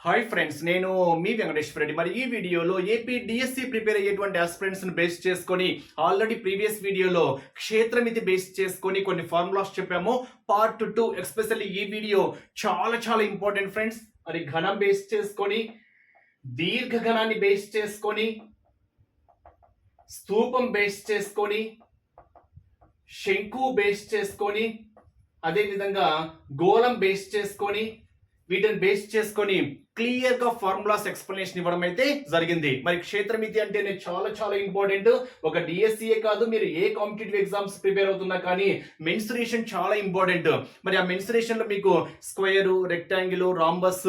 Hi friends నేను మీ వెంకటేశ్వర రెడ్డి మరి ఈ వీడియోలో ఏపీ డిఎస్సి ప్రిపేర్ అయ్యేటువంటి ఆస్పిరెంట్స్ని బేస్ చేసుకొని ఆల్రెడీ ప్రీవియస్ వీడియోలో క్షేత్రమితి బేస్ చేసుకొని కొన్ని ఫార్ములాస్ చెప్పాము. పార్ట్ టూ ఎస్పెషల్లీ ఈ వీడియో చాలా చాలా ఇంపార్టెంట్ ఫ్రెండ్స్ మరి ఘనం బేస్ చేసుకొని దీర్ఘఘనాన్ని బేస్ చేసుకొని స్థూపం బేస్ చేసుకొని శంకు బేస్ చేసుకొని అదేవిధంగా గోళం బేస్ చేసుకొని వీటిని బేస్ చేసుకొని క్లియర్గా ఫార్ములాస్ ఎక్స్ప్లెనేషన్ ఇవ్వడం అయితే జరిగింది. మరి క్షేత్రమితి అంటేనే చాలా చాలా ఇంపార్టెంట్. ఒక డిఎస్సీఏ కాదు మీరు ఏ కాంపిటేటివ్ ఎగ్జామ్స్ ప్రిపేర్ అవుతున్నా కానీ మెన్సురేషన్ చాలా ఇంపార్టెంట్. మరి ఆ మెన్సురేషన్లో మీకు స్క్వేర్ రెక్టాంగిల్ రాంబస్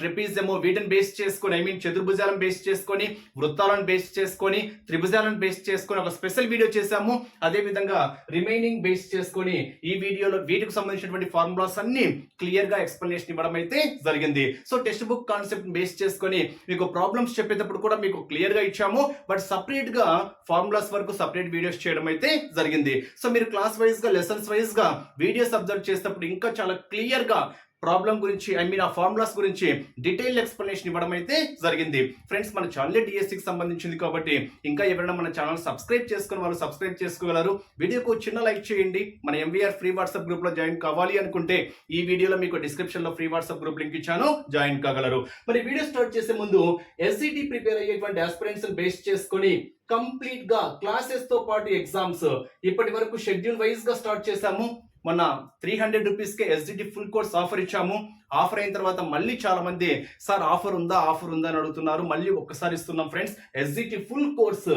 ట్రిపిజము వీటిని బేస్ చేసుకొని ఐ మీన్ చతుర్భుజాలను బేస్ చేసుకొని వృత్తాలను బేస్ చేసుకొని త్రిభుజాలను బేస్ చేసుకొని ఒక స్పెషల్ వీడియో చేశాము. అదే విధంగా రిమైనింగ్ బేస్ చేసుకొని ఈ వీడియోలో వీటికి సంబంధించినటువంటి ఫార్ములాస్ అన్ని క్లియర్గా ఎక్స్ప్లెనేషన్ ఇవ్వడం అయితే జరిగింది. So text book concept base చేసుకొని మీకు ప్రాబ్లమ్స్ చెప్పేటప్పుడు కూడా మీకు క్లియర్గా ఇచ్చాము. బట్ సపరేట్గా ఫార్ములాస్ వరకు సపరేట్ వీడియోస్ చేయడం అయితే జరిగింది. సో మీరు క్లాస్ వైజ్గా లెసన్స్ వైజ్గా వీడియోస్ అబ్జర్వ్ చేసినప్పుడు ఇంకా చాలా క్లియర్గా ప్రాబ్లం గురించి ఐ మీన్ ఆ ఫార్ములాస్ గురించి డీటెయిల్ ఎక్స్ప్లెనేషన్ ఇవ్వడం అయితే జరిగింది. ఫ్రెండ్స్ మన ఛానల్ డిఎస్సికి సంబంధించింది కాబట్టి ఇంకా ఎవరైనా మన ఛానల్ సబ్స్క్రైబ్ చేసుకుని వాళ్ళు సబ్స్క్రైబ్ చేసుకోగలరు. వీడియోకు చిన్న లైక్ చేయండి. మన ఎంవీఆర్ ఫ్రీ వాట్సాప్ గ్రూప్లో జాయిన్ కావాలి అనుకుంటే ఈ వీడియోలో మీకు డిస్క్రిప్షన్లో ఫ్రీ వాట్సాప్ గ్రూప్ లింక్ ఇచ్చాను. జాయిన్ కాగలరు. మరి వీడియో స్టార్ట్ చేసే ముందు ఎస్సిటి ప్రిపేర్ అయ్యేటువంటి ఆస్పిరెంట్స్ బేస్ చేసుకొని కంప్లీట్గా క్లాసెస్తో పాటు ఎగ్జామ్స్ ఇప్పటి వరకు షెడ్యూల్ వైజ్గా స్టార్ట్ చేశాము. మొన్న త్రీ హండ్రెడ్ రూపీస్కే ఎస్డిటి ఫుల్ కోర్స్ ఆఫర్ ఇచ్చాము. ఆఫర్ అయిన తర్వాత మళ్ళీ చాలా మంది సార్ ఆఫర్ ఉందా? ఆఫర్ ఉందా? అని అడుగుతున్నారు. మళ్ళీ ఒక్కసారి ఇస్తున్నాం friends SDT full course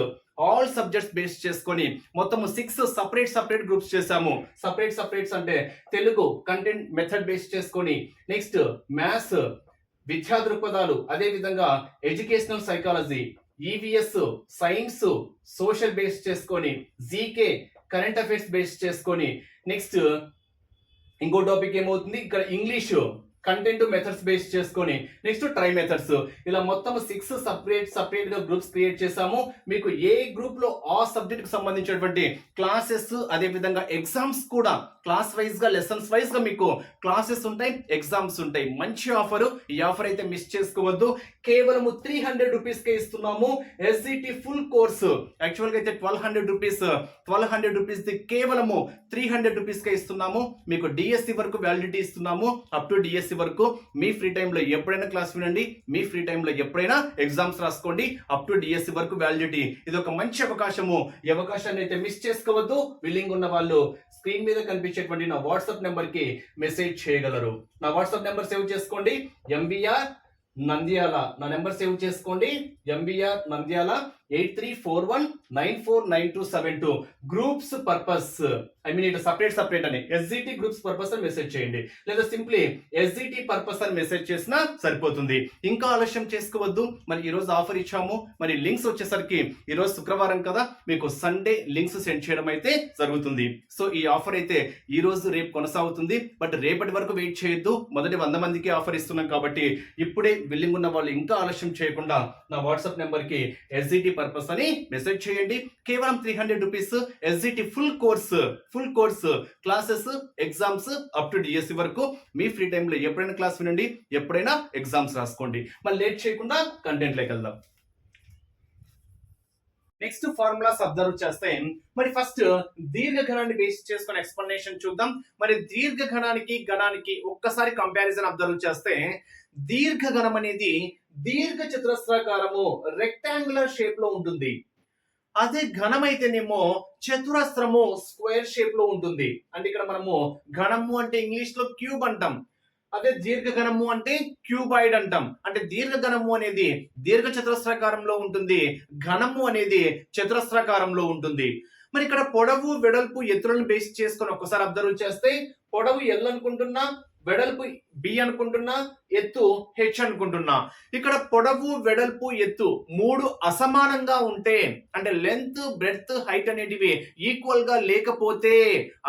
all subjects base చేసుకొని మొత్తం సిక్స్ సపరేట్ సపరేట్ గ్రూప్స్ చేశాము. సపరేట్ సపరేట్స్ అంటే తెలుగు కంటెంట్ మెథడ్ బేస్ చేసుకొని నెక్స్ట్ మ్యాథ్స్ విద్యా దృక్పథాలు అదేవిధంగా educational psychology EVS science social base చేసుకొని జీకే కరెంట్ అఫైర్స్ బేస్ చేసుకొని నెక్స్ట్ ఇంకో టాపిక్ ఏమవుతుంది? ఇక్కడ ఇంగ్లీష్ కంటెంట్ మెథడ్స్ బేస్ చేసుకొని నెక్స్ట్ ట్రై మెథడ్స్ ఇలా మొత్తం సిక్స్ సపరేట్ సపరేట్గా గ్రూప్స్ క్రియేట్ చేసాము. మీకు ఏ గ్రూప్లో ఆ సబ్జెక్ట్కి సంబంధించినటువంటి క్లాసెస్ అదే విధంగా ఎగ్జామ్స్ కూడా క్లాస్ వైజ్గా లెసన్స్ వైజ్గా మీకు క్లాసెస్ ఉంటాయి ఎగ్జామ్స్ ఉంటాయి. మంచి ఆఫర్ ఈ ఆఫర్ అయితే మిస్ చేసుకోవద్దు. కేవలం త్రీ హండ్రెడ్ రూపీస్ కే ఇస్తున్నాము. ఎస్సిటి ఫుల్ కోర్సు యాక్చువల్గా అయితే twelve hundred rupees twelve hundred రూపీస్ది కేవలము త్రీ హండ్రెడ్ రూపీస్ కే ఇస్తున్నాము. మీకు డిఎస్సి వరకు వ్యాలిడిటీ ఇస్తున్నాము. అప్ టు డిఎస్సి వరకు మీ ఫ్రీ టైంలో ఎప్పుడైనా క్లాస్ వినండి మీ ఫ్రీ టైంలో ఎప్పుడైనా ఎగ్జామ్స్ రాసుకోండి అప్ టు డిఎస్సి వరకు వ్యాలిడిటీ ఇది ఒక మంచి అవకాశము. ఈ అవకాశాన్ని అయితే మిస్ చేసుకోవద్దు. విల్లింగ్ ఉన్న వాళ్ళు స్క్రీన్ మీద కనిపించేటువంటి నా వాట్సాప్ నెంబర్కి మెసేజ్ చేయగలరు. నా వాట్సాప్ నెంబర్ సేవ్ చేసుకోండి. ఎంబీఆర్ నంద్యాల నా నెంబర్ సేవ్ చేసుకోండి. MBR Nandyal eight three four one nine four nine two seven two groups purpose I mean ఇటు సపరేట్ సపరేట్ అని. ఎస్జిటి గ్రూప్స్ పర్పస్ అని మెసేజ్ చేయండి. లేదా సింప్లీ ఎస్జిటి పర్పస్ అని message చేసినా సరిపోతుంది. ఇంకా ఆలస్యం చేసుకోవద్దు. మరి ఈ రోజు ఆఫర్ ఇచ్చాము. మరి లింక్స్ వచ్చేసరికి ఈ రోజు శుక్రవారం కదా మీకు సండే లింక్స్ సెండ్ చేయడం అయితే జరుగుతుంది. సో ఈ ఆఫర్ అయితే ఈ రోజు రేపు కొనసాగుతుంది. బట్ రేపటి వరకు వెయిట్ చేయొద్దు. మొదటి వంద మందికి ఆఫర్ ఇస్తున్నాం కాబట్టి ఇప్పుడే విల్లింగ్ ఉన్న వాళ్ళు ఇంకా ఆలస్యం చేయకుండా నా వాట్సాప్ నెంబర్కి ఎస్జిటి పర్పస్ అని మెసేజ్ చేయండి. కేవలం three hundred rupees SGT full course full course classes exams up to DSC వరకు మీ ఫ్రీ టైంలో ఎప్పుడైనా క్లాస్ వినండి ఎప్పుడైనా ఎగ్జామ్స్ రాసుకోండి. మళ్ళీ లేట్ చేయకుండా కంటెంట్లోకి వెళ్దాం. నెక్స్ట్ ఫార్ములాస్ అబ్జర్వ్ చేస్తే మరి ఫస్ట్ దీర్ఘఘనాన్ని బేస్ చేసుకుని ఎక్స్ప్లెనేషన్ చూద్దాం. మరి దీర్ఘఘనానికి గణానికి ఒక్కసారి కంపారిజన్ అబ్జర్వ్ చేస్తే దీర్ఘఘనం అనేది దీర్ఘ చతురస్రాకారము రెక్టాంగులర్ షేప్లో ఉంటుంది. అదే ఘనమైతేనేమో చతురస్త్రము చతురస్రము స్క్వేర్ షేప్లో ఉంటుంది. అంటే ఇక్కడ మనము ఘనము అంటే ఇంగ్లీష్లో క్యూబ్ అంటాం. అదే దీర్ఘఘనము అంటే క్యూబాయిడ్ అంటాం. అంటే దీర్ఘఘనము అనేది దీర్ఘ చతురస్రాకారంలో ఉంటుంది. ఘనము అనేది చతురస్రాకారంలో ఉంటుంది. మరి ఇక్కడ పొడవు వెడల్పు ఎత్తులను బేస్ చేసుకొని ఒకసారి అబ్జర్వ్ చేస్తే పొడవు ఎల్ అనుకుంటున్నా వెడల్పు బి అనుకుంటున్నా ఎత్తు హెచ్ అనుకుంటున్నా. ఇక్కడ పొడవు వెడల్పు ఎత్తు మూడు అసమానంగా ఉంటే అంటే లెంత్ బ్రెడ్త్ హైట్ అనేటివి ఈక్వల్గా లేకపోతే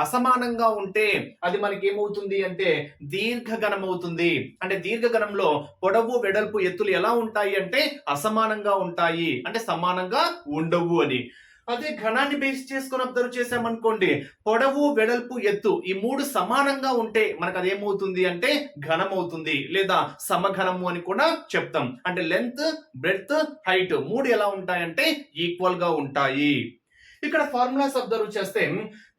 అసమానంగా ఉంటే అది మనకి ఏమవుతుంది అంటే దీర్ఘగణం అవుతుంది అంటే దీర్ఘగణంలో పొడవు వెడల్పు ఎత్తులు ఎలా ఉంటాయి అంటే అసమానంగా ఉంటాయి. అంటే సమానంగా ఉండవు అని. అదే ఘనాన్ని బేస్ చేసుకొని అబ్జర్వ్ చేసామనుకోండి పొడవు వెడల్పు ఎత్తు ఈ మూడు సమానంగా ఉంటే మనకు అదేమవుతుంది అంటే ఘనం అవుతుంది లేదా సమఘనము అని కూడా చెప్తాం. అంటే లెంత్ బ్రెడ్త్ హైట్ మూడు ఎలా ఉంటాయంటే ఈక్వల్గా ఉంటాయి. ఇక్కడ ఫార్ములాస్ అబ్జర్వ్ చేస్తే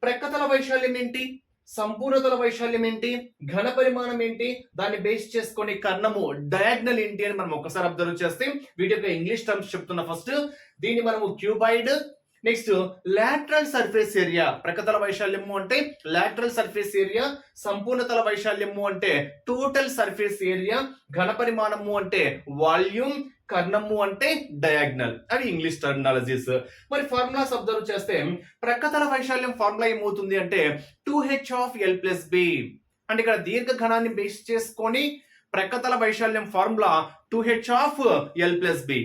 ప్రక్కతల వైశాల్యం ఏంటి? సంపూర్ణతల వైశాల్యం ఏంటి? ఘన పరిమాణం ఏంటి? దాన్ని బేస్ చేసుకొని కర్ణము డయాగ్నల్ ఏంటి అని మనం ఒకసారి అబ్జర్వ్ చేస్తే వీటి యొక్క ఇంగ్లీష్ టర్మ్స్ చెప్తున్నా ఫస్ట్ దీన్ని మనము cuboid next lateral surface area ప్రకతల వైశాల్యము అంటే లాటరల్ సర్ఫేస్ ఏరియా సంపూర్ణతల వైశాల్యము అంటే టోటల్ సర్ఫేస్ ఏరియా ఘన పరిమాణము అంటే వాల్యూమ్ కర్ణము అంటే డయాగ్నల్ అవి ఇంగ్లీష్ టర్మినాలజీస్ మరి ఫార్ములాస్ అబ్జర్వ్ చేస్తే ప్రక్కతల వైశాల్యం ఫార్ములా ఏమవుతుంది అంటే two H of L plus B అంటే ఇక్కడ దీర్ఘ ఘనాన్ని బేస్ చేసుకొని ప్రక్కతల వైశాల్యం formula two H of L plus B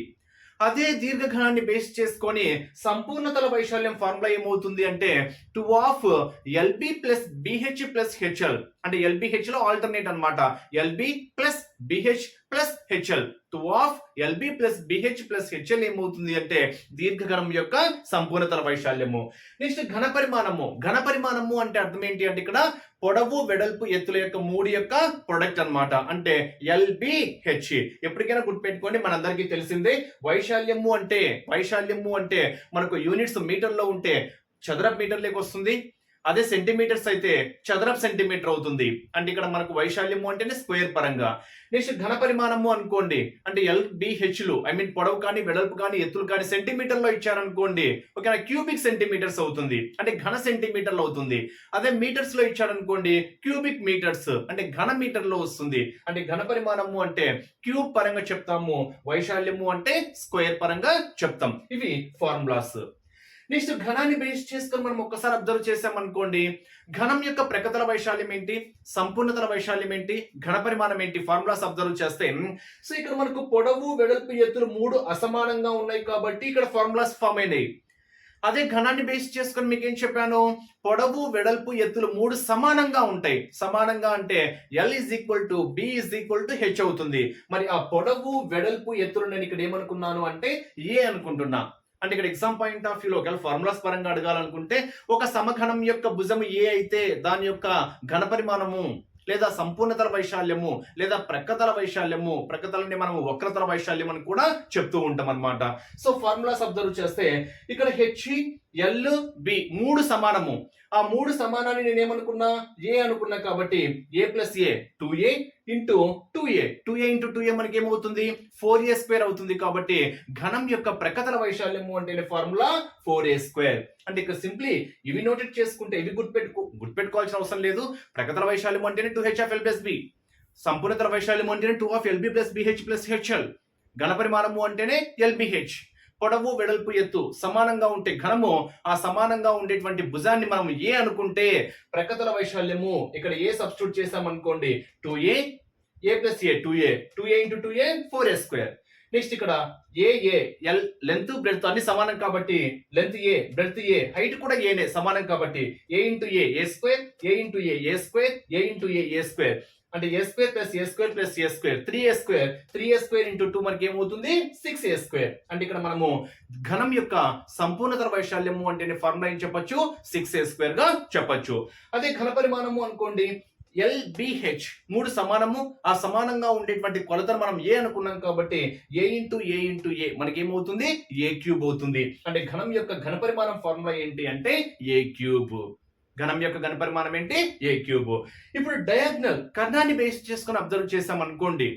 అదే దీర్ఘఘనాన్ని బేస్ చేసుకొని సంపూర్ణతల వైశాల్యం ఫార్ములా ఏమవుతుంది అంటే two of LB plus BH plus HL అంటే ఎల్బిహెచ్లో ఆల్టర్నేట్ అన్నమాట. LB plus BH plus HL two of LB plus BH plus HL ఏమవుతుంది అంటే దీర్ఘకరం యొక్క సంపూర్ణతర వైశాల్యము. నెక్స్ట్ ఘన పరిమాణము ఘన పరిమాణము అంటే అర్థం ఏంటి అంటే ఇక్కడ పొడవు వెడల్పు ఎత్తుల యొక్క మూడు యొక్క ప్రొడక్ట్ అన్నమాట. అంటే ఎల్బిహెచ్ ఎప్పటికైనా గుర్తుపెట్టుకోండి మనందరికీ తెలిసిందే వైశాల్యము అంటే వైశాల్యము అంటే మనకు యూనిట్స్ మీటర్లో ఉంటే చదరపు మీటర్లోకి వస్తుంది అదే సెంటీమీటర్స్ అయితే చదరపు సెంటీమీటర్ అవుతుంది. అంటే ఇక్కడ మనకు వైశాల్యము అంటేనే స్క్వేర్ పరంగా. నెక్స్ట్ ఘన పరిమాణము అనుకోండి. అంటే ఎల్బిహెచ్లు ఐ మీన్ పొడవు కానీ వెడల్పు కానీ ఎత్తులు కానీ సెంటీమీటర్లో ఇచ్చారనుకోండి ఓకేనా? క్యూబిక్ సెంటీమీటర్స్ అవుతుంది. అంటే ఘన సెంటీమీటర్లు అవుతుంది. అదే మీటర్స్లో ఇచ్చారనుకోండి క్యూబిక్ మీటర్స్ అంటే ఘన మీటర్లో వస్తుంది. అంటే ఘన పరిమాణము అంటే క్యూబ్ పరంగా చెప్తాము వైశాల్యము అంటే స్క్వేర్ పరంగా చెప్తాం. ఇవి ఫార్ములాస్. నెక్స్ట్ ఘనాన్ని బేస్ చేసుకొని మనం ఒక్కసారి అబ్జర్వ్ చేసాం అనుకోండి ఘనం యొక్క ప్రకతల వైశాల్యం ఏంటి? సంపూర్ణతల వైశాల్యం ఏంటి? ఘన పరిమాణం ఏంటి? ఫార్ములాస్ అబ్జర్వ్ చేస్తే సో ఇక్కడ మనకు పొడవు వెడల్పు ఎత్తులు మూడు అసమానంగా ఉన్నాయి కాబట్టి ఇక్కడ ఫార్ములాస్ ఫామ్ అయినాయి. అదే ఘనాన్ని బేస్ చేసుకొని మీకు ఏం చెప్పాను? పొడవు వెడల్పు ఎత్తులు మూడు సమానంగా ఉంటాయి. సమానంగా అంటే L is equal to B is equal to H అవుతుంది. మరి ఆ పొడవు వెడల్పు ఎత్తులు నేను ఇక్కడ ఏమనుకున్నాను అంటే ఏ అనుకుంటున్నా. అంటే ఇక్కడ ఎగ్జామ్ పాయింట్ ఆఫ్ వ్యూలో ఒకవేళ ఫార్ములాస్ పరంగా అడగాలనుకుంటే ఒక సమఘనం యొక్క భుజము ఏ అయితే దాని యొక్క ఘన పరిమాణము లేదా సంపూర్ణతల వైశాల్యము లేదా ప్రక్కతల వైశాల్యము ప్రక్కతలని మనము వక్రతల వైశాల్యం అని కూడా చెప్తూ ఉంటాం అనమాట సో ఫార్ములాస్ అబ్జర్వ్ చేస్తే ఇక్కడ హెచ్ ఎల్ బి మూడు సమానము. ఆ మూడు సమానాన్ని నేను ఏమనుకున్నా ఏ అనుకున్నా కాబట్టి A plus A two A into two A two A into two A మనకి ఏమవుతుంది ఫోర్ ఏ స్క్వేర్ అవుతుంది కాబట్టి ఘనం యొక్క ప్రకతల వైశాల్యము అంటే ఫార్ములా ఫోర్ ఏ స్క్వేర్ అంటే ఇక్కడ సింప్లీ ఇవి నోటెడ్ చేసుకుంటే ఇవి గుర్తుపెట్టుకో గుర్తుపెట్టుకోవాల్సిన అవసరం లేదు. ప్రకతల వైశాల్యం అంటేనే two H of L plus B సంపూర్ణతర వైశాల్యం అంటేనే two of LB plus BH plus HL ఘనపరిమాణము అంటేనే ఎల్బిహెచ్ పొడవు వెడల్పు ఎత్తు సమానంగా ఉంటే ఘనము ఆ సమానంగా ఉండేటువంటి భుజాన్ని మనం ఏ అనుకుంటే ప్రకృతుల వైశాల్యము ఇక్కడ ఏ సబ్స్టిట్యూట్ చేసామనుకోండి two A A plus A two A two A into two A four A square. Next ఇక్కడ A A L length breadth అన్ని సమానం కాబట్టి length A breadth A height కూడా ఏనే సమానం కాబట్టి A into A A square A into A A square A into A A square. అంటే A square plus A square plus A square three A square three A square into two మనకి ఏమవుతుంది? Six ఏ square అంటే ఇక్కడ మనము ఘనం యొక్క సంపూర్ణతర వైశాల్యము అంటే formula ఏం చెప్పొచ్చు? సిక్స్ ఏ స్క్వేర్గా చెప్పొచ్చు. అదే ఘన పరిమాణము అనుకోండి. ఎల్బిహెచ్ మూడు సమానము. ఆ సమానంగా ఉండేటువంటి కొలతను మనం ఏ అనుకున్నాం కాబట్టి ఏ ఇంటూ ఏ ఇంటూ ఏ మనకి ఏమవుతుంది? ఏ క్యూబ్ అవుతుంది. అంటే ఘనం యొక్క ఘన పరిమాణం ఫార్ములా ఏంటి అంటే ఏ క్యూబ్ ఘనం యొక్క ఘన పరిమాణం ఏంటి? A cube. ఇప్పుడు డయాగ్నల్ కర్ణాన్ని బేస్ చేసుకొని అబ్జర్వ్ చేసాం అనుకోండి.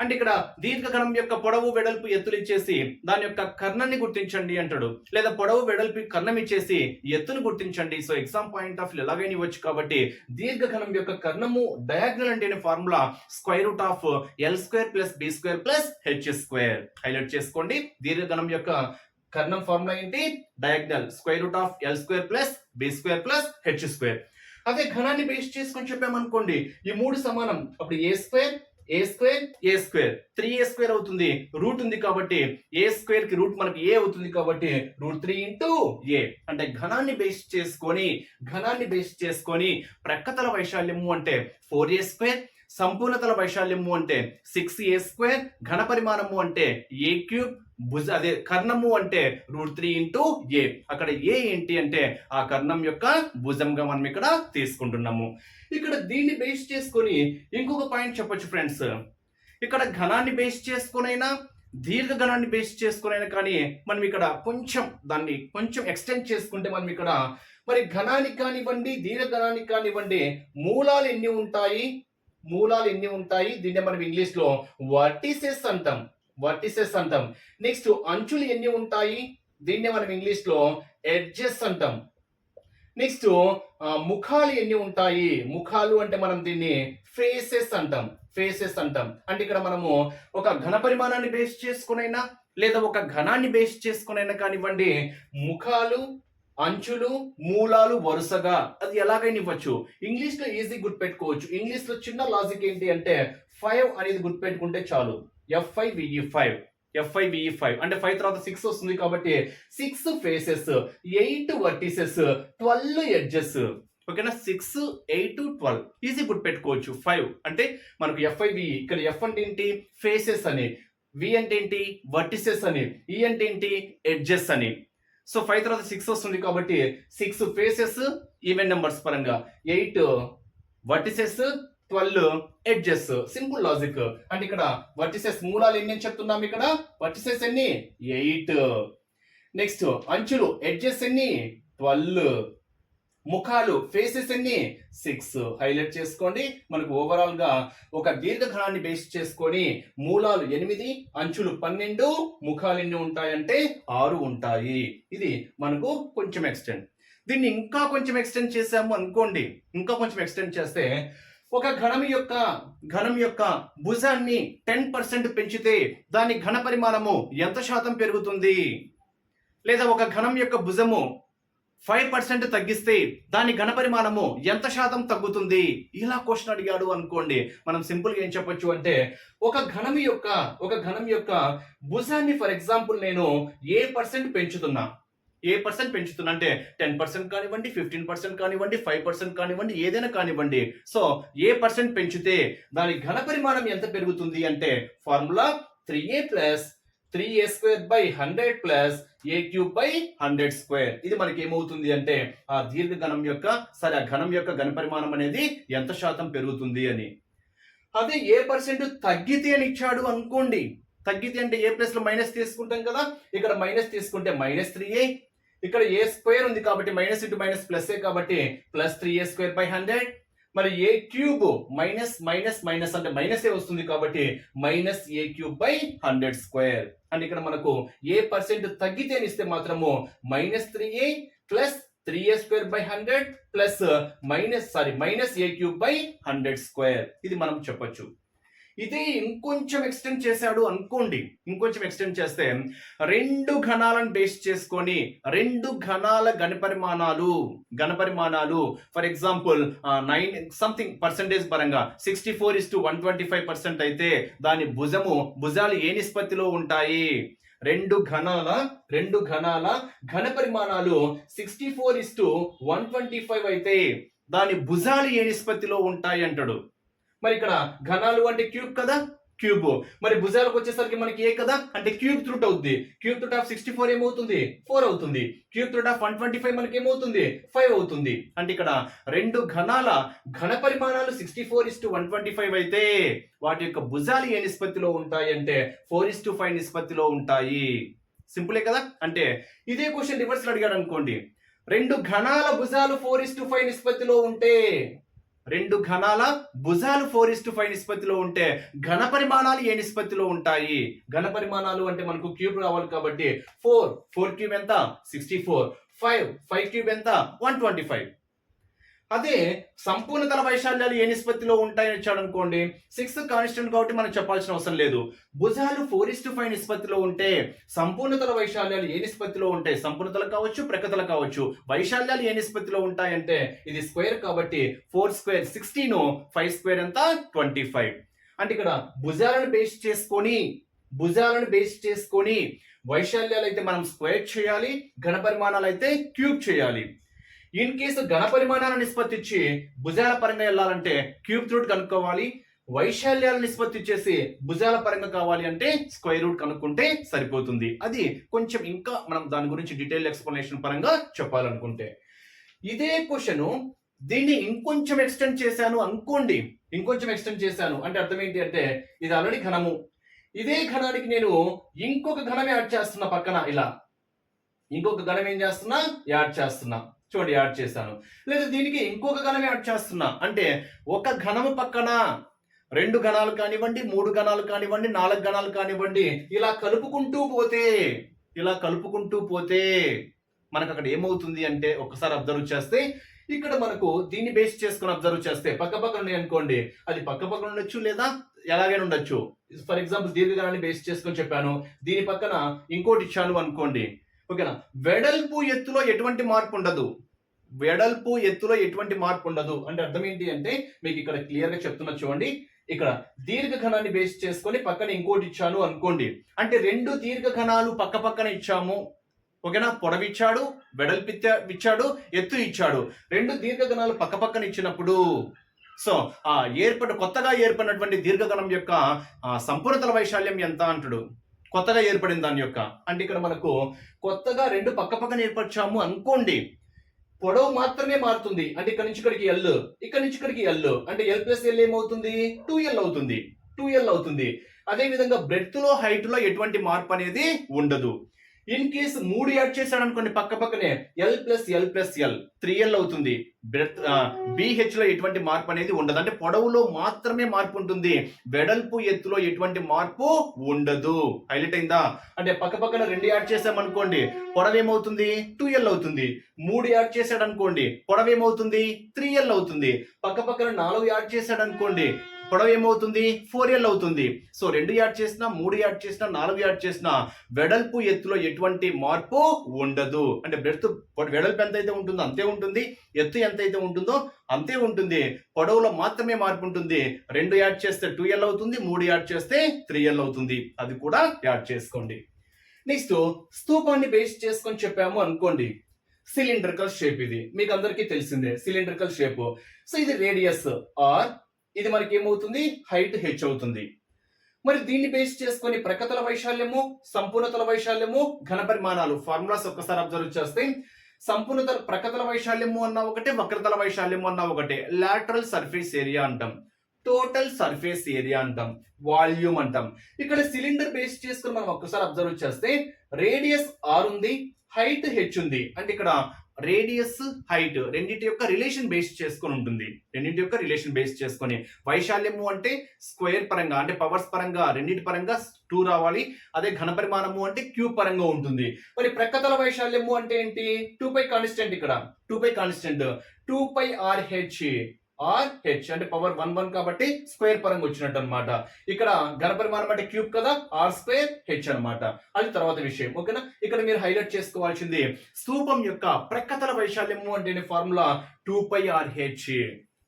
అంటే ఇక్కడ దీర్ఘకణం యొక్క పొడవు వెడల్పు ఎత్తులు ఇచ్చేసి దాని యొక్క కర్ణాన్ని గుర్తించండి అంటాడు. లేదా పొడవు వెడల్పు కర్ణం ఇచ్చేసి ఎత్తును గుర్తించండి. సో ఎగ్జామ్ పాయింట్ ఆఫ్ ఎలాగైనా ఇవ్వచ్చు కాబట్టి దీర్ఘకణం యొక్క కర్ణము డయాగ్నల్ అంటే formula square root of L square plus B square plus H square. Highlight చేసుకోండి. దీర్ఘకణం యొక్క కర్ణం ఫార్ములా ఏంటి? Diagonal square root of L square plus B square plus H square అదే ఘనాన్ని బేస్ చేసుకొని చెప్పామనుకోండి ఈ మూడు సమానం. అప్పుడు A square A square A square three A square అవుతుంది. రూట్ ఉంది కాబట్టి ఏ స్క్వేర్కి రూట్ మనకి ఏ అవుతుంది కాబట్టి రూట్ త్రీ ఇంటూ ఏ అంటే ఘనాన్ని బేస్ చేసుకొని ఘనాన్ని బేస్ చేసుకొని ప్రక్కతల వైశాల్యము అంటే ఫోర్ ఏ స్క్వేర్ సంపూర్ణతల వైశాల్యము అంటే సిక్స్ ఏ స్క్వేర్ ఘన పరిమాణము అంటే ఏ క్యూబ్ భుజ అదే కర్ణము అంటే రూట్ త్రీ ఇంటూ ఏ అక్కడ ఏ ఏంటి అంటే ఆ కర్ణం యొక్క భుజంగా మనం ఇక్కడ తీసుకుంటున్నాము. ఇక్కడ దీన్ని బేస్ చేసుకొని ఇంకొక పాయింట్ చెప్పొచ్చు ఫ్రెండ్స్ ఇక్కడ ఘనాన్ని బేస్ చేసుకునైనా దీర్ఘ ఘనాన్ని బేస్ చేసుకునైనా కానీ మనం ఇక్కడ కొంచెం దాన్ని కొంచెం ఎక్స్టెండ్ చేసుకుంటే మనం ఇక్కడ మరి ఘనానికి కానివ్వండి దీర్ఘ ఘనానికి కానివ్వండి మూలాలు ఎన్ని ఉంటాయి? మూలాలు ఎన్ని ఉంటాయి? దీన్ని మనం ఇంగ్లీష్లో వర్టిసెస్ అంటాం వర్టిసెస్ అంటాం నెక్స్ట్ అంచులు ఎన్ని ఉంటాయి? దీన్ని మనం ఇంగ్లీష్లో ఎడ్జెస్ అంటాం నెక్స్ట్ ముఖాలు ఎన్ని ఉంటాయి? ముఖాలు అంటే మనం దీన్ని ఫేసెస్ అంటాం ఫేసెస్ అంటాం అంటే ఇక్కడ మనము ఒక ఘన పరిమాణాన్ని బేస్ చేసుకునైనా లేదా ఒక ఘనాన్ని బేస్ చేసుకునైనా కానివ్వండి ముఖాలు అంచులు మూలాలు వరుసగా. అది ఎలాగైనా ఇవ్వచ్చు. ఇంగ్లీష్లో ఈజీ గుర్తుపెట్టుకోవచ్చు. ఇంగ్లీష్లో చిన్న లాజిక్ ఏంటి అంటే ఫైవ్ అనేది గుర్తుపెట్టుకుంటే చాలు. FI VE five FI VE five అంటే ఫైవ్ తర్వాత సిక్స్ వస్తుంది కాబట్టి six faces eight vertices twelve edges ఓకేనా? సిక్స్ ఎయిట్ ట్వెల్వ్ ఈజీ గుర్తుపెట్టుకోవచ్చు. ఫైవ్ అంటే మనకు ఎఫ్ఐ వి ఇక్కడ ఎఫ్ అంటే ఏంటి? ఫేసెస్ అని. వి అంటే ఏంటి? వర్టిసెస్ అని. ఈ అంటే ఏంటి? ఎడ్జెస్ అని. సో ఫైవ్ తర్వాత సిక్స్ వస్తుంది కాబట్టి సిక్స్ ఫేసెస్ ఈవెన్ నెంబర్స్ పరంగా. Eight vertices twelve edges simple logic అంటే ఇక్కడ వర్టిసెస్ మూలాలు ఎన్ని అని చెప్తున్నాం ఇక్కడ? వర్టిసెస్ ఎన్ని? ఎయిట్ నెక్స్ట్ అంచులు ఎడ్జెస్ ఎన్ని? ట్వెల్వ్ ముఖాలు ఫేసెస్ అన్ని సిక్స్ హైలైట్ చేసుకోండి. మనకు ఓవరాల్గా ఒక దీర్ఘఘనాన్ని బేస్ చేసుకొని మూలాలు ఎనిమిది అంచులు పన్నెండు ముఖాలు ఎన్ని ఉంటాయంటే ఆరు ఉంటాయి. ఇది మనకు కొంచెం ఎక్స్టెండ్ దీన్ని ఇంకా కొంచెం ఎక్స్టెండ్ చేసాము అనుకోండి. ఇంకా కొంచెం ఎక్స్టెండ్ చేస్తే ఒక ఘనం యొక్క ఘనం యొక్క భుజాన్ని టెన్ పర్సెంట్ పెంచితే దాని ఘన పరిమాణము ఎంత శాతం పెరుగుతుంది? లేదా ఒక ఘనం యొక్క భుజము ఫైవ్ పర్సెంట్ తగ్గిస్తే దాని ఘన పరిమాణము ఎంత శాతం తగ్గుతుంది? ఇలా క్వశ్చన్ అడిగాడు అనుకోండి. మనం సింపుల్గా ఏం చెప్పొచ్చు అంటే ఒక ఘనం యొక్క ఒక ఘనం యొక్క భుజాన్ని ఫర్ ఎగ్జాంపుల్ నేను ఏ పర్సెంట్ పెంచుతున్నా? ఏ పర్సెంట్ పెంచుతున్నా? అంటే టెన్ పర్సెంట్ కానివ్వండి ఫిఫ్టీన్ పర్సెంట్ కానివ్వండి ఫైవ్ పర్సెంట్ కానివ్వండి ఏదైనా కానివ్వండి. సో ఏ పర్సెంట్ పెంచితే దాని ఘన పరిమాణం ఎంత పెరుగుతుంది అంటే formula three A plus three A square by hundred plus A cube by hundred square. ఇది మనకి ఏమవుతుంది అంటే ఆ దీర్ఘ ఘనం యొక్క సరే ఆ ఘనం యొక్క ఘన పరిమాణం అనేది ఎంత శాతం పెరుగుతుంది అని. అదే ఏ పర్సెంట్ తగ్గితే అని ఇచ్చాడు అనుకోండి. తగ్గితే అంటే ఏ ప్లస్లో మైనస్ తీసుకుంటాం కదా? ఇక్కడ మైనస్ తీసుకుంటే మైనస్ త్రీ ఏ. ఇక్కడ ఏ స్క్వేర్ ఉంది కాబట్టి minus into minus plus A కాబట్టి plus three A square by hundred. మరి A cube minus minus minus అంటే మైనస్ ఏ వస్తుంది కాబట్టి minus A cube by hundred square. And ఇక్కడ మనకు ఏ పర్సెంట్ తగ్గితే ఇస్తే మాత్రము minus three A plus three A square by hundred plus minus sorry minus A cube by hundred square. ఇది మనం చెప్పొచ్చు. ఇదే ఇంకొంచెం ఎక్స్టెండ్ చేశాడు అనుకోండి. ఇంకొంచెం ఎక్స్టెండ్ చేస్తే రెండు ఘనాలను బేస్ చేసుకొని రెండు ఘనాల ఘనపరిమాణాలు ఘనపరిమాణాలు for example nine something percentage పరంగా sixty four is to one twenty five percent అయితే దాని భుజము భుజాలు ఏ నిష్పత్తిలో ఉంటాయి? రెండు ఘనాల రెండు ఘనాల ఘన పరిమాణాలు sixty four is to one twenty five అయితే దాని భుజాలు ఏ నిష్పత్తిలో ఉంటాయి అంటాడు. మరి ఇక్కడ ఘనాలు అంటే క్యూబ్ కదా? క్యూబ్. మరి భుజాలకు వచ్చేసరికి మనకి ఏ కదా? అంటే క్యూబ్ త్రూట్ అవుతుంది cube root of sixty four ఏమవుతుంది? ఫోర్ అవుతుంది. Cube root of one twenty five మనకి ఏమవుతుంది? ఫైవ్ అవుతుంది. అంటే ఇక్కడ రెండు ఘనాల ఘన పరిమాణాలు sixty four is to one twenty five అయితే వాటి యొక్క భుజాలు ఏ నిష్పత్తిలో ఉంటాయి అంటే ఫోర్ ఇస్ టు ఫైవ్ నిష్పత్తిలో ఉంటాయి. సింపులే కదా? అంటే ఇదే క్వశ్చన్ రివర్స్ అడిగాడు అనుకోండి. రెండు ఘనాల భుజాలు ఫోర్ ఇస్ టు ఫైవ్ నిష్పత్తిలో ఉంటే రెండు ఘనాల భుజాలు ఫోర్ ఇస్ టు ఫైవ్ నిష్పత్తిలో ఉంటే ఘన పరిమాణాలు ఏ నిష్పత్తిలో ఉంటాయి? ఘన పరిమాణాలు అంటే మనకు క్యూబ్ రావాలి కాబట్టి ఫోర్ ఫోర్ క్యూబ్ ఎంత? Sixty four five five cube ఎంత? వన్ ట్వంటీ ఫైవ్ అదే సంపూర్ణతల వైశాల్యాలు ఏ నిష్పత్తిలో ఉంటాయని ఇచ్చాడు అనుకోండి సిక్స్ కాన్స్టెంట్ కాబట్టి మనం చెప్పాల్సిన అవసరం లేదు. భుజాలు ఫోర్ ఇస్ టు ఫైవ్ నిష్పత్తిలో ఉంటే సంపూర్ణతల వైశాల్యాలు ఏ నిష్పత్తిలో ఉంటాయి? సంపూర్ణతలు కావచ్చు ప్రకతలు కావచ్చు. వైశాల్యాలు ఏ నిష్పత్తిలో ఉంటాయంటే ఇది స్క్వేర్ కాబట్టి four square sixteen five square ఎంత? ట్వంటీ ఫైవ్ అంటే ఇక్కడ భుజాలను బేస్ చేసుకొని భుజాలను బేస్ చేసుకొని వైశాల్యాలు అయితే మనం స్క్వేర్ చేయాలి ఘన పరిమాణాలు అయితే క్యూబ్ చేయాలి. ఇన్ కేసు ఘన పరిమాణాల నిష్పత్తి ఇచ్చి భుజాల పరంగా వెళ్ళాలంటే క్యూబ్ రూట్ కనుక్కోవాలి. వైశాల్యాల నిష్పత్తి చేసి భుజాల పరంగా కావాలి అంటే స్క్వేర్ రూట్ కనుక్కుంటే సరిపోతుంది. అది కొంచెం ఇంకా మనం దాని గురించి డీటెయిల్ ఎక్స్ప్లెనేషన్ పరంగా చెప్పాలనుకుంటే. ఇదే క్వశ్చన్ దీన్ని ఇంకొంచెం ఎక్స్టెండ్ చేశాను అనుకోండి. ఇంకొంచెం ఎక్స్టెండ్ చేశాను అంటే అర్థం ఏంటి అంటే ఇది ఆల్రెడీ ఘనము. ఇదే ఘనానికి నేను ఇంకొక ఘనం యాడ్ చేస్తున్నా పక్కన ఇలా. ఇంకొక ఘనం ఏం చేస్తున్నా? యాడ్ చేస్తున్నా. చూడండి యాడ్ చేశాను. లేదా దీనికి ఇంకొక ఘనం యాడ్ చేస్తున్నా. అంటే ఒక ఘనము పక్కన రెండు గణాలు కానివ్వండి మూడు గణాలు కానివ్వండి నాలుగు గణాలు కానివ్వండి ఇలా కలుపుకుంటూ పోతే ఇలా కలుపుకుంటూ పోతే మనకు అక్కడ ఏమవుతుంది అంటే ఒకసారి అబ్జర్వ్ చేస్తే ఇక్కడ మనకు దీన్ని బేస్ చేసుకుని అబ్జర్వ్ చేస్తే పక్క పక్కన ఉన్నాయి అనుకోండి అది పక్క పక్కన ఉండొచ్చు లేదా ఎలాగైనా ఉండొచ్చు. ఫర్ ఎగ్జాంపుల్ దీర్ఘగణాన్ని బేస్ చేసుకొని చెప్పాను. దీని పక్కన ఇంకోటి ఇచ్చాను అనుకోండి ఓకేనా? వెడల్పు ఎత్తులో ఎటువంటి మార్పు ఉండదు. వెడల్పు ఎత్తులో ఎటువంటి మార్పు ఉండదు. అంటే అర్థం ఏంటి అంటే మీకు ఇక్కడ క్లియర్గా చెప్తున్నా చూడండి. ఇక్కడ దీర్ఘఘనాన్ని బేస్ చేసుకొని పక్కన ఇంకోటి ఇచ్చాను అనుకోండి. అంటే రెండు దీర్ఘఘనాలు పక్క పక్కన ఇచ్చాము. ఓకేనా? పొడవిచ్చాడు వెడల్పు ఇచ్చాడు ఎత్తు ఇచ్చాడు. రెండు దీర్ఘఘనాలు పక్క పక్కన ఇచ్చినప్పుడు సో ఆ ఏర్పడి కొత్తగా ఏర్పడినటువంటి దీర్ఘగణం యొక్క సంపూర్ణతల వైశాల్యం ఎంత అంటాడు? కొత్తగా ఏర్పడిన దాని యొక్క అంటే ఇక్కడ మనకు కొత్తగా రెండు పక్క పక్కన ఏర్పరిచాము అనుకోండి పొడవు మాత్రమే మారుతుంది. అంటే ఇక్కడ నుంచి ఇక్కడికి ఎల్ ఇక్కడ నుంచి ఇక్కడికి ఎల్ అంటే ఎల్ ప్లస్ ఎల్ ఏమవుతుంది? టూ ఎల్ అవుతుంది. టూ ఎల్ అవుతుంది. అదేవిధంగా బ్రెడ్త్లో హైట్లో ఎటువంటి మార్పు అనేది ఉండదు. ఇన్ కేస్ మూడు యాడ్ చేశాడు అనుకోండి పక్క పక్కనే L plus L plus L three L అవుతుంది. బ్రెత్ బిహెచ్లో ఎటువంటి మార్పు అనేది ఉండదు. అంటే పొడవులో మాత్రమే మార్పు ఉంటుంది. వెడల్పు ఎత్తులో ఎటువంటి మార్పు ఉండదు. హైలైట్ అయిందా? అంటే పక్క పక్కన రెండు యాడ్ చేసామనుకోండి పొడవు ఏమవుతుంది? టూ ఎల్ అవుతుంది. మూడు యాడ్ చేశాడు అనుకోండి పొడవు ఏమవుతుంది? త్రీ ఎల్ అవుతుంది. పక్క పక్కన నాలుగు యాడ్ చేశాడు అనుకోండి పొడవు ఏమవుతుంది? ఫోర్ ఎల్ అవుతుంది. సో రెండు యాడ్ చేసినా మూడు యాడ్ చేసినా నాలుగు యాడ్ చేసినా వెడల్పు ఎత్తులో ఎటువంటి మార్పు ఉండదు. అంటే బ్రెడ్త్ వెడల్పు ఎంత అయితే ఉంటుందో అంతే ఉంటుంది. ఎత్తు ఎంత అయితే ఉంటుందో అంతే ఉంటుంది. పొడవులో మాత్రమే మార్పు ఉంటుంది. రెండు యాడ్ చేస్తే టూ ఎల్ అవుతుంది మూడు యాడ్ చేస్తే త్రీ ఎల్ అవుతుంది. అది కూడా యాడ్ చేసుకోండి. నెక్స్ట్ స్తూపాన్ని బేస్ చేసుకొని చెప్పాము అనుకోండి. సిలిండ్రికల్ షేప్ ఇది. మీకు అందరికీ తెలిసిందే సిలిండ్రికల్ షేప్ సో ఇది రేడియస్ ఆర్ ఇది మనకి ఏమవుతుంది? హైట్ హెచ్ అవుతుంది. మరి దీన్ని బేస్ చేసుకొని ప్రకతల వైశాల్యము సంపూర్ణతల వైశాల్యము ఘన పరిమాణాలు ఫార్ములాస్ ఒక్కసారి అబ్జర్వ్ చేస్తే సంపూర్ణత ప్రకతల వైశాల్యము అన్న ఒకటే వక్రతల వైశాల్యము అన్న ఒకటే. లాటరల్ సర్ఫేస్ ఏరియా అంటాం. టోటల్ సర్ఫేస్ ఏరియా అంటాం. వాల్యూమ్ అంటాం. ఇక్కడ సిలిండర్ బేస్ చేసుకుని మనం ఒక్కసారి అబ్జర్వ్ చేస్తే రేడియస్ ఆర్ ఉంది హైట్ హెచ్ ఉంది. అంటే ఇక్కడ రేడియస్ హైట్ రెండింటి యొక్క రిలేషన్ బేస్ చేసుకొని ఉంటుంది. రెండింటి యొక్క రిలేషన్ బేస్ చేసుకొని వైశాల్యము అంటే స్క్వేర్ పరంగా అంటే పవర్స్ పరంగా రెండింటి పరంగా టూ రావాలి. అదే ఘన పరిమాణము అంటే క్యూబ్ పరంగా ఉంటుంది. మరి ప్రక్కతల వైశాల్యము అంటే ఏంటి? టూ పై కాన్స్టెంట్ ఇక్కడ. Two pi constant. Two pi r h r h అంటే పవర్ వన్ వన్ కాబట్టి స్క్వేర్ పరంగా వచ్చినట్టు అనమాట ఇక్కడ ఘన అంటే క్యూబ్ కదా ఆర్ స్క్వేర్ హెచ్ అనమాట అది తర్వాత విషయం ఓకేనా ఇక్కడ మీరు హైలైట్ చేసుకోవాల్సింది స్థూపం యొక్క ప్రక్కతల వైశాల్యము అంటే formula two pi r h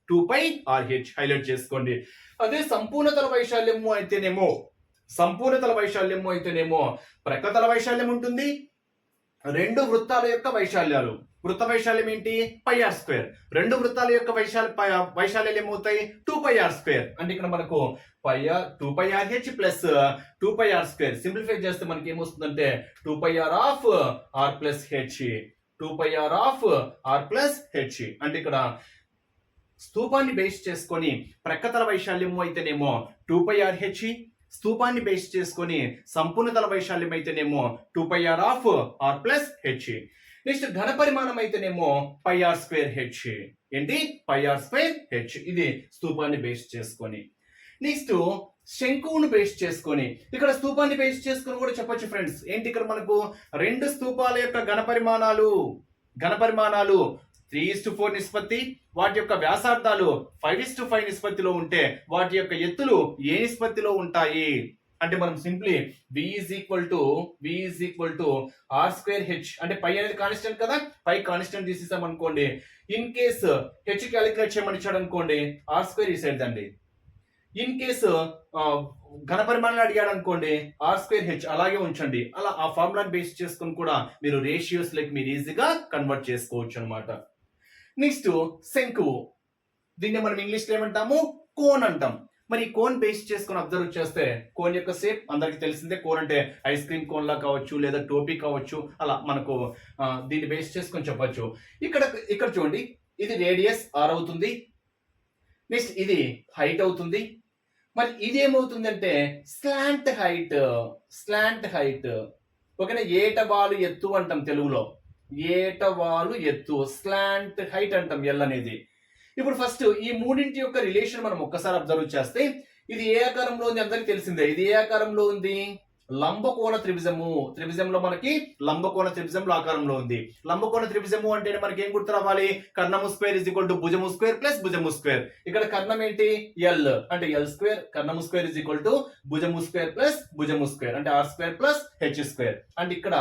two pi r h highlight చేసుకోండి. అదే సంపూర్ణతల వైశాల్యము అయితేనేమో సంపూర్ణతల వైశాల్యము అయితేనేమో ప్రక్కతల వైశాల్యం ఉంటుంది రెండు వృత్తాల యొక్క వైశాల్యాలు. వృత్త వైశాల్యం ఏంటి పై ఆర్ స్క్వేర్. రెండు వృత్తాల యొక్క వైశాల్య పై- వైశాల్యాలు ఏమవుతాయి? Two pi r square. అంటే ఇక్కడ మనకు pi r two pi r h plus two pi r square. Simplify చేస్తే మనకి ఏమొస్తుందంటే two pi r of r plus h two pi r of r plus h అంటే ఇక్కడ స్తూపాన్ని బేస్ చేసుకొని ప్రక్కతల వైశాల్యము అయితేనేమో టూ పై ఆర్ హెచ్ స్తూపాన్ని బేస్ చేసుకొని సంపూర్ణతల వైశాల్యం అయితేనేమో two pi r of r plus h next ఘన పరిమాణం అయితేనేమో పై ఆర్ స్క్వేర్ హెచ్ ఏంటి? పై ఆర్ స్క్వేర్ హెచ్ ఇది స్తూపాన్ని బేస్ చేసుకొని. నెక్స్ట్ శంకువును బేస్ చేసుకొని. ఇక్కడ స్తూపాన్ని బేస్ చేసుకొని కూడా చెప్పొచ్చు ఫ్రెండ్స్ ఏంటి ఇక్కడ మనకు? రెండు స్తూపాల యొక్క ఘన పరిమాణాలు. ఘన పరిమాణాలు త్రీ ఇస్ టు ఫోర్ నిష్పత్తి. వాటి యొక్క వ్యాసార్థాలు ఫైవ్ ఇస్ టు ఫైవ్ నిష్పత్తిలో ఉంటే వాటి యొక్క ఎత్తులు ఏ నిష్పత్తిలో ఉంటాయి? అంటే మనం simply V is equal to V is equal to r square h అంటే పై అనేది కాన్స్టెంట్ కదా? పై కాన్స్టెంట్ తీసేసాం అనుకోండి. ఇన్ కేస్ హెచ్ క్యాలిక్యులేట్ చేయమని ఇచ్చాడు అనుకోండి ఆర్ స్క్వేర్ ఈ సైడ్ అండి. ఇన్ కేసు ఘన అడిగాడు అనుకోండి ఆర్ స్క్వేర్ హెచ్ అలాగే ఉంచండి. అలా ఆ ఫార్ములాని బేస్ చేసుకుని కూడా మీరు రేషియోస్ లైక్ మీరు ఈజీగా కన్వర్ట్ చేసుకోవచ్చు అనమాట నెక్స్ట్ శంకువు దీన్ని మనం ఇంగ్లీష్లో ఏమంటాము? కోన్ అంటాం. మరి ఈ కోన్ బేస్ చేసుకొని అబ్జర్వ్ చేస్తే కోన్ యొక్క షేప్ అందరికి తెలిసిందే. కోన్ అంటే ఐస్ క్రీమ్ కోన్ లా కావచ్చు లేదా టోపీ కావచ్చు అలా మనకు దీన్ని బేస్ చేసుకొని చెప్పచ్చు. ఇక్కడ ఇక్కడ చూడండి. ఇది రేడియస్ ఆర్ అవుతుంది. నెక్స్ట్ ఇది హైట్ అవుతుంది. మరి ఇది ఏమవుతుందంటే స్లాంట్ హైట్ స్లాంట్ హైట్ ఓకేనా? ఏటవాలు ఎత్తు అంటాం తెలుగులో. ఏటవాలు ఎత్తు స్లాంట్ హైట్ అంటాం ఎల్ అనేది. ఇప్పుడు ఫస్ట్ ఈ మూడింటి యొక్క రిలేషన్ మనం ఒక్కసారి అబ్జర్వ్ చేస్తే ఇది ఏ ఆకారంలో ఉంది? అందరికి తెలిసిందే. ఇది ఏ ఆకారంలో ఉంది? లంబకోణ త్రిభుజము. త్రిభుజంలో మనకి లంబకోణ త్రిభుజంలో ఆకారంలో ఉంది. లంబకోణ త్రిభుజము అంటే మనకి ఏం గుర్తు రావాలి? కర్ణము స్క్వేర్ ఇజ్ ఈక్వల్ టు భుజము స్క్వేర్ ప్లస్ భుజము స్క్వేర్ ఇక్కడ కర్ణం ఏంటి? ఎల్ అంటే ఎల్ స్క్వేర్ కర్ణము స్క్వేర్ ఇజ్ ఈక్వల్ టు భుజము స్క్వేర్ ప్లస్ భుజము స్క్వేర్ అంటే r square plus h square అంటే ఇక్కడ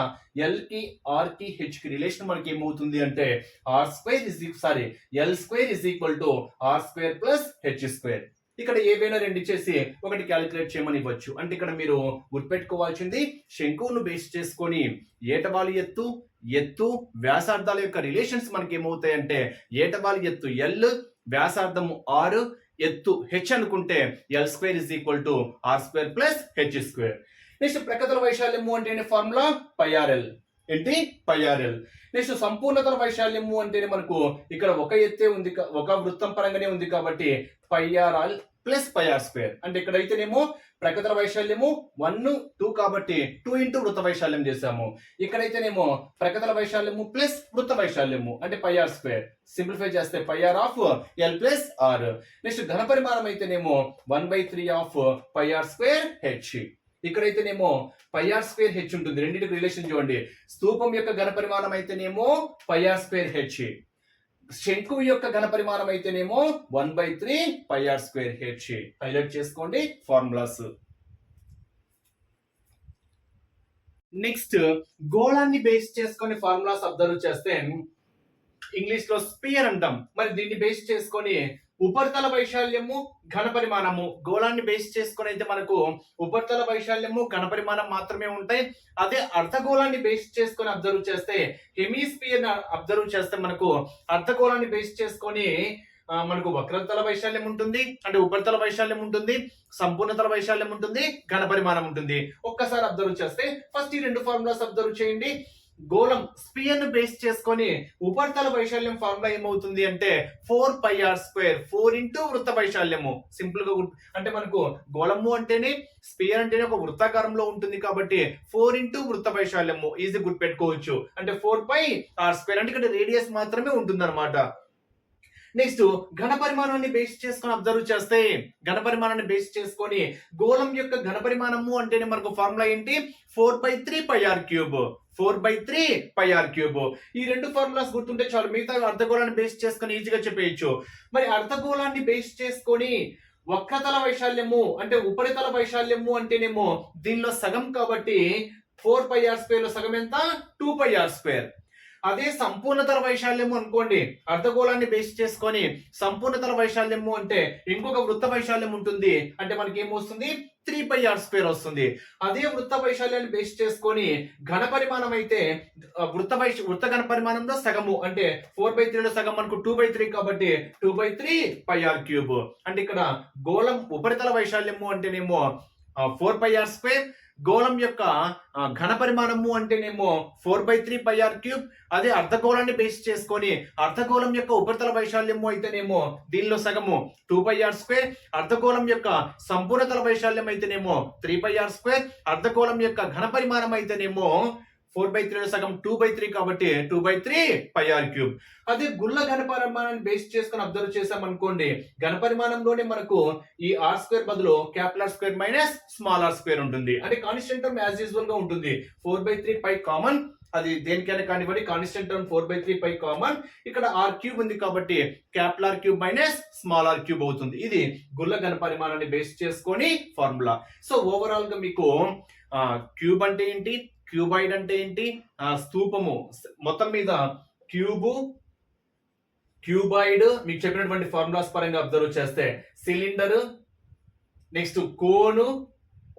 ఎల్కి ఆర్కి హెచ్కి రిలేషన్ మనకి ఏమవుతుంది అంటే r square is sorry L square is equal to r square plus h square ఇక్కడ ఏవైనా రెండు ఇచ్చేసి ఒకటి క్యాలిక్యులేట్ చేయమని ఇవ్వచ్చు. అంటే ఇక్కడ మీరు గుర్తుపెట్టుకోవాల్సింది శంకువును బేస్ చేసుకొని ఏటవాలు ఎత్తు ఎత్తు వ్యాసార్థాల యొక్క రిలేషన్స్ మనకి ఏమవుతాయంటే ఏటవాలు ఎత్తు ఎల్ వ్యాసార్థము ఆరు ఎత్తు హెచ్ అనుకుంటే L square is equal to R square plus H square next ప్రకృతుల వైశాల్యము అంటే ఫార్ములా పైఆర్ఎల్ ఏంటి? పైఆర్ఎల్ నెక్స్ట్ సంపూర్ణతల వైశాల్యము అంటేనే మనకు ఇక్కడ ఒక ఎత్తే ఉంది ఒక వృత్తం పరంగానే ఉంది కాబట్టి పైఆర్ఎల్ ప్లస్ పైఆర్ స్క్వేర్ అంటే ఇక్కడైతేనేమో ప్రకృతుల వైశాల్యము వన్ టూ కాబట్టి టూ ఇంటూ వృత్త వైశాల్యం చేసాము ఇక్కడైతేనేమో ప్రకృతుల వైశాల్యము ప్లస్ వృత్త వైశాల్యము అంటే పైఆర్ స్క్వేర్ సింప్లిఫై చేస్తే pi r of L plus r next ఘన పరిమాణం అయితేనేమో one by three of pi r square h ఇక్కడైతేనేమో pi r square H ఉంటుంది. రెండింటికి రిలేషన్ చూడండి. స్తూపం యొక్క ఘన పరిమాణం అయితేనేమో పైఆర్ స్క్వేర్ హెచ్ శంకు యొక్క ఘన పరిమాణం అయితేనేమో one by three pi r square h. Highlight చేసుకోండి. ఫార్ములాస్ నెక్స్ట్ గోళాన్ని బేస్ చేసుకొని ఫార్ములాస్ అబ్జర్వ్ చేస్తే ఇంగ్లీష్లో స్పియర్ అంటాం. మరి దీన్ని బేస్ చేసుకొని ఉపరితల వైశాల్యము ఘన పరిమాణము. గోళాన్ని బేస్ చేసుకొని అయితే మనకు ఉపరితల వైశాల్యము ఘన పరిమాణం మాత్రమే ఉంటాయి. అదే అర్ధగోళాన్ని బేస్ చేసుకొని అబ్జర్వ్ చేస్తే హెమీస్పియర్ అబ్జర్వ్ చేస్తే మనకు అర్ధగోళాన్ని బేస్ చేసుకొని మనకు వక్రతల వైశాల్యం ఉంటుంది. అంటే ఉపరితల వైశాల్యం ఉంటుంది. సంపూర్ణతల వైశాల్యం ఉంటుంది. ఘన పరిమాణం ఉంటుంది. ఒక్కసారి అబ్జర్వ్ చేస్తే ఫస్ట్ ఈ రెండు ఫార్ములాస్ అబ్జర్వ్ చేయండి. గోళం స్పియర్ను బేస్ చేసుకొని ఉపరితల వైశాల్యం ఫార్ములా ఏమవుతుంది అంటే four pi r square four into వృత్త వైశాల్యము. సింపుల్గా అంటే మనకు గోళము అంటేనే స్పియర్ అంటేనే ఒక వృత్తాకారంలో ఉంటుంది కాబట్టి ఫోర్ ఇంటూ వృత్త వైశాల్యము ఈజీ గుర్తుపెట్టుకోవచ్చు. అంటే ఫోర్ పై ఆర్ స్క్వేర్ అంటే ఇక్కడ రేడియస్ మాత్రమే ఉంటుంది నెక్స్ట్ ఘన పరిమాణాన్ని బేస్ చేసుకొని అబ్జర్వ్ చేస్తే ఘన పరిమాణాన్ని బేస్ చేసుకొని గోళం యొక్క ఘన పరిమాణము అంటేనే మనకు ఫార్ములా ఏంటి? Four by three pi r cube four by three pi r cube ఈ రెండు ఫార్ములాస్ గుర్తుంటే చాలు మిగతా అర్ధగోళాన్ని బేస్ చేసుకొని ఈజీగా చెప్పేయచ్చు. మరి అర్ధగోళాన్ని బేస్ చేసుకొని వక్రతల వైశాల్యము అంటే ఉపరితల వైశాల్యము అంటేనేమో దీనిలో సగం కాబట్టి ఫోర్ పై ఆర్ స్క్వేర్లో సగం ఎంత? టూ పై ఆర్ స్క్వేర్ అదే సంపూర్ణతల వైశాల్యము అనుకోండి అర్ధగోళాన్ని బేస్ చేసుకొని సంపూర్ణతల వైశాల్యము అంటే ఇంకొక వృత్త వైశాల్యం ఉంటుంది అంటే మనకి ఏమొస్తుంది త్రీ పై ఆర్ స్క్వేర్ వస్తుంది. అదే వృత్త వైశాల్యాన్ని బేస్ చేసుకొని ఘన పరిమాణం అయితే వృత్త వైశ వృత్త ఘన పరిమాణంలో సగము అంటే ఫోర్ బై త్రీలో సగం మనకు టూ బై త్రీ కాబట్టి two by three pi r cube అంటే ఇక్కడ గోళం ఉపరితల వైశాల్యము అంటేనేమో ఫోర్ పై ఆర్ స్క్వేర్ గోళం యొక్క ఘన పరిమాణము అంటేనేమో four by three pi r cube. అదే అర్ధగోళాన్ని బేస్ చేసుకొని అర్ధగోళం యొక్క ఉపరితల వైశాల్యము అయితేనేమో దీనిలో సగము టూ పై ఆర్ స్క్వేర్. అర్ధగోళం యొక్క సంపూర్ణతల వైశాల్యం అయితేనేమో త్రీ పై ఆర్ స్క్వేర్. అర్ధగోళం యొక్క ఘన పరిమాణం అయితేనేమో ఫోర్ బై త్రీలో సగం టూ బై త్రీ కాబట్టి two by three pi r cube. అదే గుళ్ళ ఘనపరిమాణాన్ని బేస్ చేసుకొని అబ్జర్వ్ చేసాం అనుకోండి ఘనపరిమాణంలోనే మనకు ఈ ఆర్ స్క్వేర్ బదులు capital square minus small r square ఉంటుంది. అంటే కాన్స్టెంట్ టర్మ్ యాజ్ యూజువల్గా ఉంటుంది. Four by three pi common అది దేనికైనా కానివ్వండి constant term four by three pi common ఇక్కడ ఆర్ క్యూబ్ ఉంది కాబట్టి capital r cube minus small r cube అవుతుంది. ఇది గుళ్ళ ఘన పరిమాణాన్ని బేస్ చేసుకొని ఫార్ములా సో ఓవరాల్గా మీకు క్యూబ్ అంటే ఏంటి? క్యూబాయిడ్ అంటే ఏంటి? ఆ, స్తూపము మొత్తం మీద క్యూబు క్యూబాయిడ్ మీకు చెప్పినటువంటి ఫార్ములాస్ పరంగా అబ్జర్వ్ చేస్తే cylinder next cone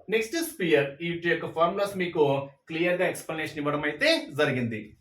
next sphere. వీటి యొక్క ఫార్ములాస్ మీకు క్లియర్గా ఎక్స్ప్లెనేషన్ ఇవ్వడం అయితే జరిగింది.